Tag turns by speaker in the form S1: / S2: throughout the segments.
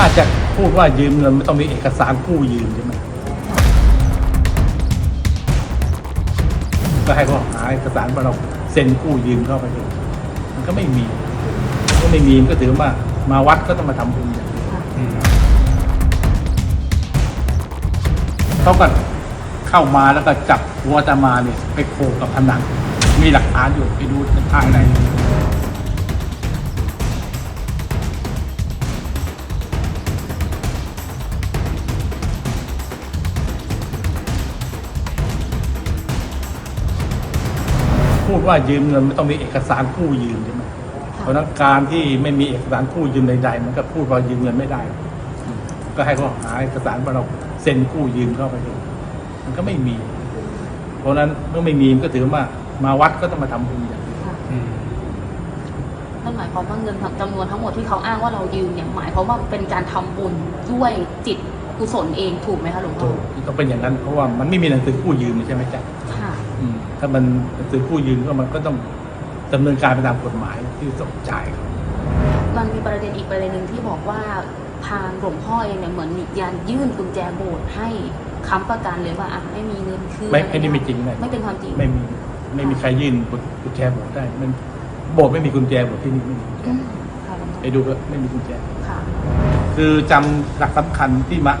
S1: ถ้าจะพูดว่ายืมเงินไม่ต้องมีเอกสารกู้ยืมใช่ไหมก็ให้เขาหาเอกสารว่าเราเซ็นกู้ยืมเข้าไปเลยมันก็ไม่มีก็ไม่มีมันก็ถือว่ามาวัดก็ต้องมาทำบุญอย่างเดียวเขาก็เข้ามาแล้วก็จับหัวอาตมาเนี่ยไปโขกกับผนัง มีหลักฐานอยู่ไปดูภายใน พูดว่ายืมเงินไม่ต้องมีเอกสารกู้ยืมใช่ไหมเพราะฉะนั้นการที่ไม่มีเอกสารกู้ยืมใดๆมันก็พูดว่ายืมเงินไม่ได้ ก็ให้เขาหาเอกสารว่าเราเซ็นกู้ยืมเข้าไปเลยมันก็ไม่มี เพราะฉะนั้นเมื่อไม่มีมันก็ถือว่ามาวัดก็ต้องมาทำบุญอย่างเดียว
S2: นั่นหมายความว่าเงินจำนวนทั้งหมดที่เขาอ้างว่าเรายืมเนี่ยหมายความว่าเป็นการทำบุญด้วยจิตกุศลเองถูกไหมคะหลวงพ่อ
S1: ต้องเป็นอย่างนั้นเพราะว่ามันไม่มีหนังสือกู้ยืมใช่ไหมจ๊ะ
S2: ค่ะ
S1: อืม ถ้ามันหนังสือกู้ยืมก็มันก็ต้องดำเนินการไปตามกฎหมายที่ต้องจ่ายเขา
S2: มันมีประเด็นอีกประเด็นหนึ่งที่บอกว่าทางหลวงพ่อเองเนี่ยเหมือนมีการยื่นกุญแจโบสถ์ให้ค้ำประกันเลยว่าอะไม่มีเงินคืน
S1: ไม่ไม่ได้ไม่จริงเลย
S2: ไม่เป็นความจริง
S1: ไม่มีไม่มีใครยื่นกุญแจโบสถ์ได้มันโบสถ์ไม่มีกุญแจโบสถ์ที่นี่ไม่มีกุญแจ
S2: อืมค่ะหลวงพ่อ
S1: ไปดูก็ไม่มีกุญแจ
S2: ค่ะ
S1: คือจำหลักสำคัญที่มา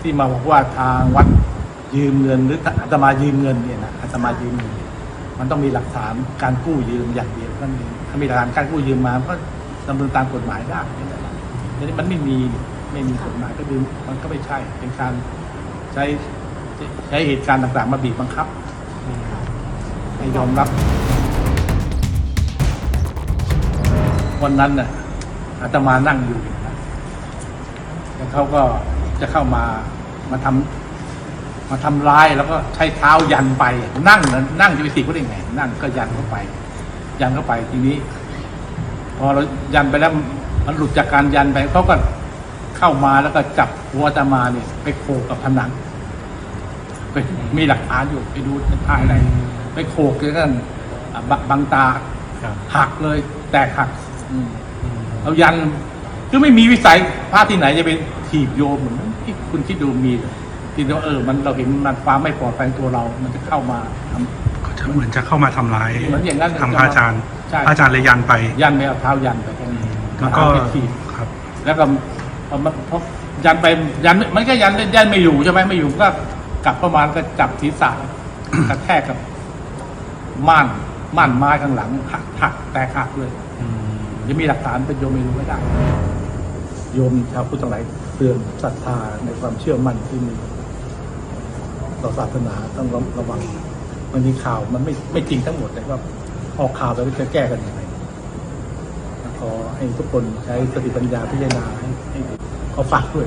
S1: ที่มาบอกว่าทางวัด ยืมเงินหรืออาตมายืมเงินเนี่ยนะอาตมายืมเงินมันต้องมีหลักฐานการกู้ยืมอย่างเดียวนั่นเองถ้ามีหลักฐานการกู้ยืมมาก็ดำเนินตามกฎหมายได้นี่แหละทีนี้มันไม่มีไม่มีกฎหมายก็คือมันก็ไม่ใช่เป็นการใช้ใช้เหตุการณ์ต่างๆ มาบีบบังคับให้ยอมรับวันนั้นน่ะอาตมานั่งอยู่แล้วเขาก็จะเข้ามามาทำ มาทำร้ายแล้วก็ใช้เท้ายันไป นั่งนะนั่งจะไปสิเขาได้ไงนั่งก็ยันเข้าไป ยันเข้าไปทีนี้ พอเรายันไปแล้วมันหลุดจากการยันไปเขาก็เข้ามาแล้วก็จับหัวอามาเนี่ย ไปโขกกับผนังไปมีหลักฐานอยู่ไปดูภายในไปโขกจนกันบบังตาหักเลย แตกหักเรายันคือไม่มีวิสัยพระที่ไหนจะเป็นถีบโยมเหมือนที่คุณคิดดูมีเหร อที่ว่าเออมันเราเห็นมันความไม่ปลอดภัยในตัวเรา มันจะเข้ามาทำ
S3: ก็จะเหมือนจะเข้ามาทำร้าย
S1: เหมือนอย่างนั้น
S3: ทำพระอาจารย์
S1: ใช่
S3: พระอาจารย์เลยยันไป
S1: ยันไปเอาเท้ายันไปแค่นี้
S3: แล้วก็
S1: เอาไปถีบ
S3: ครับ
S1: แล้วก็พอมันพอยันไปยันมันก็ยันยันไม่อยู่ใช่ไหมไม่อยู่ก็กลับประมาณก็จับศีรษะ กระแทกกับม่านม่านไม้ข้างหลังหักหักแตกหักเลยจะมีหลักฐานเป็นโยมไม่รู้ไม่ได้ โยมชาวพุทธทั้งหลายเตือนศรัทธาในความเชื่อมั่นที่มี ต่อศาสนาต้องระวังมันมีข่าวมันไม่ไม่จริงทั้งหมดแต่ว่าออกข่าวแล้วจะแก้กันยังไงขอให้ทุกคนใช้สติปัญญาพิจารณาให้ให้ขอฝากด้วย